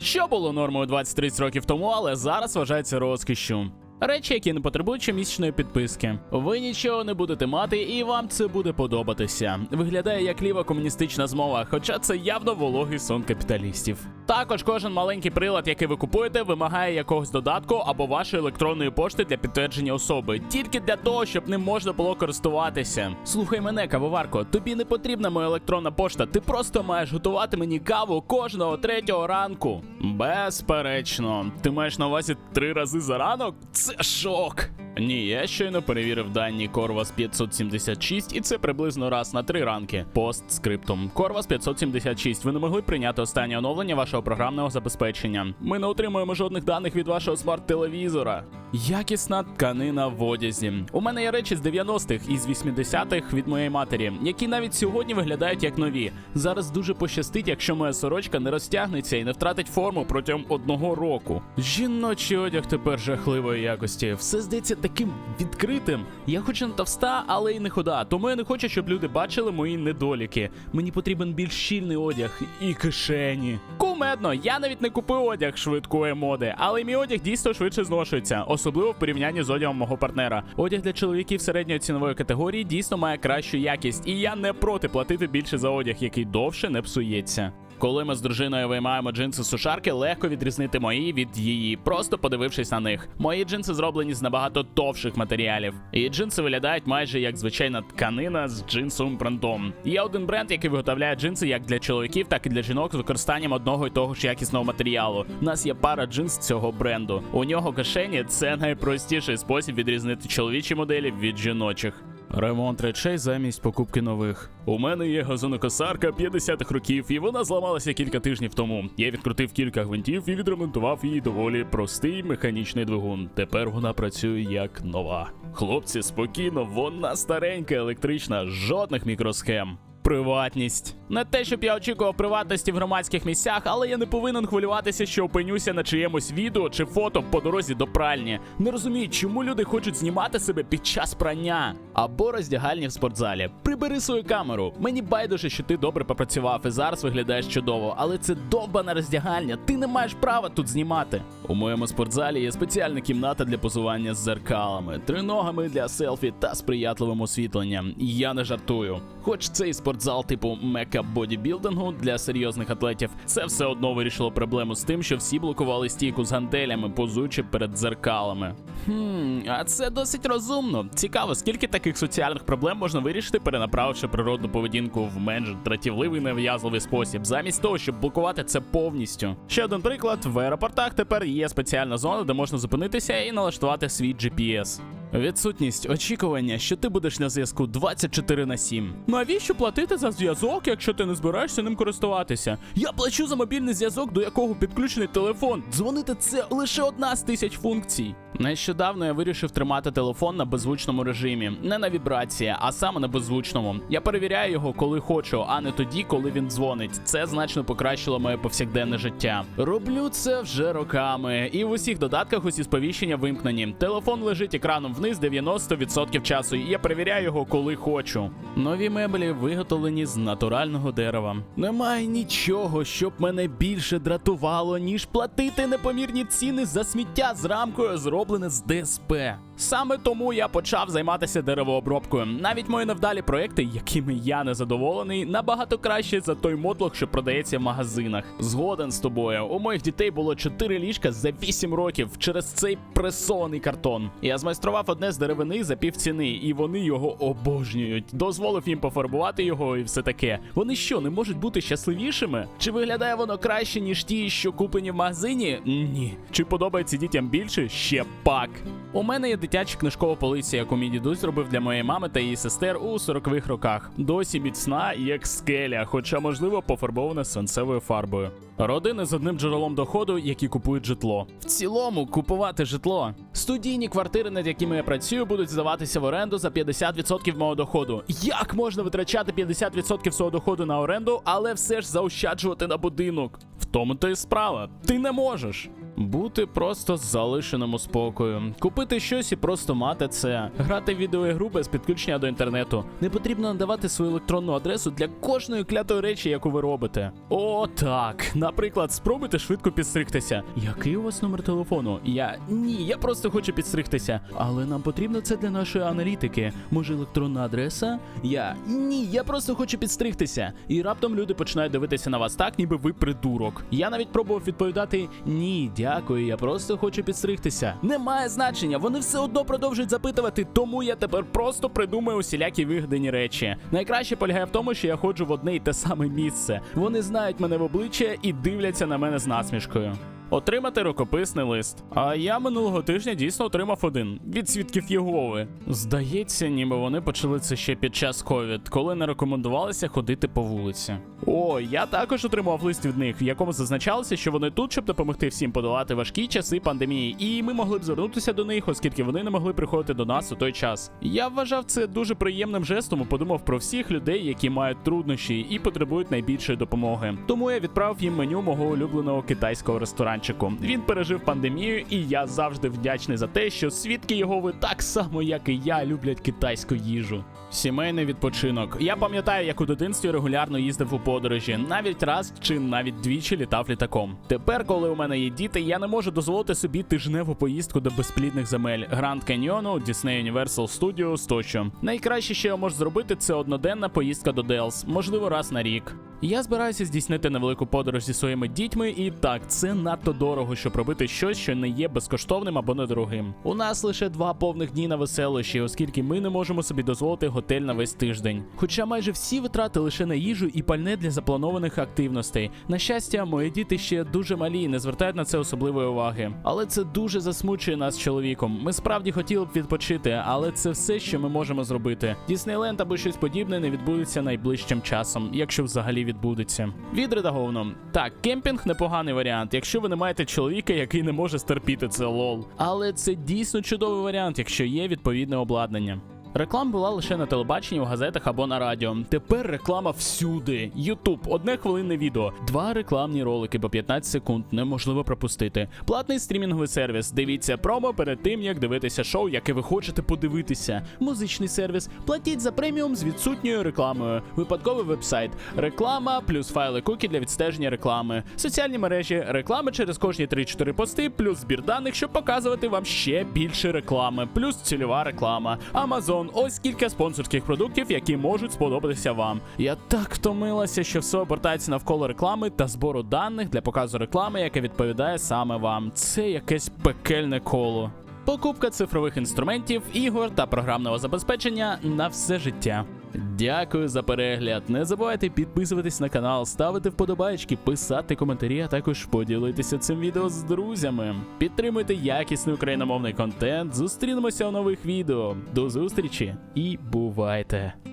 Що було нормою 20-30 років тому, але зараз вважається розкішшю. Речі, які не потребують щомісячної підписки. Ви нічого не будете мати, і вам це буде подобатися. Виглядає як ліва комуністична змова, хоча це явно вологий сон капіталістів. Також кожен маленький прилад, який ви купуєте, вимагає якогось додатку або вашої електронної пошти для підтвердження особи, тільки для того, щоб ним можна було користуватися. Слухай мене, кавоварко, тобі не потрібна моя електронна пошта. Ти просто маєш готувати мені каву кожного третього ранку. Безперечно, ти маєш на увазі три рази за ранок? Це шок. Ні, я щойно перевірив дані Corvus 576, і це приблизно раз на три ранки. Постскриптум. Corvus 576. Ви не могли прийняти останнє оновлення вашого програмного забезпечення. Ми не отримуємо жодних даних від вашого смарт-телевізора. Якісна тканина в одязі. У мене є речі з 90-х і з 80-х від моєї матері, які навіть сьогодні виглядають як нові. Зараз дуже пощастить, якщо моя сорочка не розтягнеться і не втратить форму протягом одного року. Жіночий одяг тепер жахливої якості. Все здається таким відкритим. Я хоч і не товста, але й не худа. Тому я не хочу, щоб люди бачили мої недоліки. Мені потрібен більш щільний одяг і кишені. Кумедно, я навіть не купив одяг швидкої моди, але мій одяг дійсно швидше зношується, особливо в порівнянні з одягом мого партнера. Одяг для чоловіків середньої цінової категорії дійсно має кращу якість, і я не проти платити більше за одяг, який довше не псується. Коли ми з дружиною виймаємо джинси сушарки, легко відрізнити мої від її, просто подивившись на них. Мої джинси зроблені з набагато товших матеріалів. І джинси виглядають майже як звичайна тканина з джинсовим принтом. Є один бренд, який виготовляє джинси як для чоловіків, так і для жінок з використанням одного і того ж якісного матеріалу. У нас є пара джинс цього бренду. У нього кишені це найпростіший спосіб відрізнити чоловічі моделі від жіночих. Ремонт речей замість покупки нових. У мене є газонокосарка 50-х років, і вона зламалася кілька тижнів тому. Я відкрутив кілька гвинтів і відремонтував її доволі простий механічний двигун. Тепер вона працює як нова. Хлопці, спокійно, вона старенька, електрична, жодних мікросхем. Приватність. Не те, щоб я очікував приватності в громадських місцях, але я не повинен хвилюватися, що опинюся на чиємусь відео чи фото по дорозі до пральні. Не розумію, чому люди хочуть знімати себе під час прання або роздягальні в спортзалі. Прибери свою камеру. Мені байдуже, що ти добре попрацював і зараз виглядаєш чудово, але це довбана роздягальня. Ти не маєш права тут знімати. У моєму спортзалі є спеціальна кімната для позування з зеркалами, триногами для селфі та сприятливим освітленням. Я не жартую. Хоч цей спортзал типу мека бодібілдингу для серйозних атлетів, це все одно вирішило проблему з тим, що всі блокували стійку з гантелями, позуючи перед дзеркалами. Хм, а це досить розумно. Цікаво, скільки таких соціальних проблем можна вирішити, перенаправивши природну поведінку в менш дратівливий нав'язливий спосіб, замість того, щоб блокувати це повністю. Ще один приклад: в аеропортах тепер є спеціальна зона, де можна зупинитися і налаштувати свій GPS. Відсутність очікування, що ти будеш на зв'язку 24 на 7. Навіщо платити за зв'язок, якщо ти не збираєшся ним користуватися? Я плачу за мобільний зв'язок, до якого підключений телефон. Дзвонити це лише одна з тисяч функцій. Нещодавно я вирішив тримати телефон на беззвучному режимі, не на вібрації, а саме на беззвучному. Я перевіряю його, коли хочу, а не тоді, коли він дзвонить. Це значно покращило моє повсякденне життя. Роблю це вже роками, і в усіх додатках усі сповіщення вимкнені. Телефон лежить екраном вниз 90% часу, і я перевіряю його, коли хочу. Нові меблі виготовлені з натурального дерева. Немає нічого, щоб мене більше дратувало, ніж платити непомірні ціни за сміття з рамкою, зроблене з ДСП. Саме тому я почав займатися деревообробкою. Навіть мої невдалі проекти, якими я не задоволений, набагато краще за той мотлох, що продається в магазинах. Згоден з тобою. У моїх дітей було 4 ліжка за 8 років через цей пресований картон. Я змайстрував одне з деревини за півціни, і вони його обожнюють. Дозволив їм пофарбувати його і все таке. Вони що, не можуть бути щасливішими? Чи виглядає воно краще, ніж ті, що куплені в магазині? Ні. Чи подобається дітям більше? Ще пак. У мене є дитяча книжкова полиця, яку мій дідусь зробив для моєї мами та її сестер у 40-х роках. Досі міцна, як скеля, хоча, можливо, пофарбована свинцевою фарбою. Родини з одним джерелом доходу, які купують житло. В цілому купувати житло. Студійні квартири, над якими я працюю, будуть здаватися в оренду за 50% мого доходу. Як можна витрачати 50% свого доходу на оренду, але все ж заощаджувати на будинок? В тому то і справа. Ти не можеш. Бути просто залишеному спокою, купити щось і просто мати це, грати в відеоігру без підключення до інтернету. Не потрібно надавати свою електронну адресу для кожної клятої речі, яку ви робите. О, так. Наприклад, спробуйте швидко підстригтися. Який у вас номер телефону? Я ні, я просто хочу підстригтися. Але нам потрібно це для нашої аналітики. Може, електронна адреса? Я ні, я просто хочу підстригтися. І раптом люди починають дивитися на вас так, ніби ви придурок. Я навіть пробував відповідати ні, дякую, я просто хочу підстригтися. Немає значення, вони все одно продовжують запитувати, тому я тепер просто придумаю усілякі вигадані речі. Найкраще полягає в тому, що я ходжу в одне й те саме місце. Вони знають мене в обличчя і дивляться на мене з насмішкою. Отримати рукописний лист. А я минулого тижня дійсно отримав один від свідків Єгови. Здається, ніби вони почали це ще під час ковід, коли не рекомендувалося ходити по вулиці. О, я також отримав лист від них, в якому зазначалося, що вони тут, щоб допомогти всім подолати важкі часи пандемії, і ми могли б звернутися до них, оскільки вони не могли приходити до нас у той час. Я вважав це дуже приємним жестом і подумав про всіх людей, які мають труднощі і потребують найбільшої допомоги. Тому я відправив їм меню мого улюбленого китайського ресторанчику. Він пережив пандемію, і я завжди вдячний за те, що свідки Єгови так само, як і я, люблять китайську їжу. Сімейний відпочинок. Я пам'ятаю, як у дитинстві регулярно їздив у подорожі, навіть раз чи навіть двічі літав літаком. Тепер, коли у мене є діти, я не можу дозволити собі тижневу поїздку до безплідних земель Гранд Каньйону, Disney Universal Studios тощо. Найкраще, що я можу зробити, це одноденна поїздка до Делс, можливо, раз на рік. Я збираюся здійснити невелику подорож зі своїми дітьми, і так, це надто дорого, щоб робити щось, що не є безкоштовним або недорогим. У нас лише два повних дні на веселощі, оскільки ми не можемо собі дозволити готель на весь тиждень. Хоча майже всі витрати лише на їжу і пальне для запланованих активностей. На щастя, мої діти ще дуже малі, і не звертають на це особливої уваги. Але це дуже засмучує нас чоловіком. Ми справді хотіли б відпочити, але це все, що ми можемо зробити. Діснейленд або щось подібне не відбудеться найближчим часом, якщо взагалі відбудеться. Відредаговано. Так, кемпінг непоганий варіант, якщо ви не маєте чоловіка, який не може стерпіти це лол. Але це дійсно чудовий варіант, якщо є відповідне обладнання. Реклама була лише на телебаченні, у газетах або на радіо. Тепер реклама всюди. Ютуб, одне хвилинне відео, два рекламні ролики по 15 секунд, неможливо пропустити. Платний стрімінговий сервіс. Дивіться промо перед тим, як дивитися шоу, яке ви хочете подивитися. Музичний сервіс. Платіть за преміум з відсутньою рекламою. Випадковий вебсайт. Реклама плюс файли кукі для відстеження реклами. Соціальні мережі, реклами через кожні 3-4 пости, плюс збір даних, щоб показувати вам ще більше реклами, плюс цільова реклама. Amazon. Ось кілька спонсорських продуктів, які можуть сподобатися вам. Я так втомилася, що все обертається навколо реклами та збору даних для показу реклами, яка відповідає саме вам. Це якесь пекельне коло. Покупка цифрових інструментів, ігор та програмного забезпечення на все життя. Дякую за перегляд. Не забувайте підписуватись на канал, ставити вподобайки, писати коментарі, а також поділитися цим відео з друзями. Підтримуйте якісний україномовний контент. Зустрінемося у нових відео. До зустрічі і бувайте!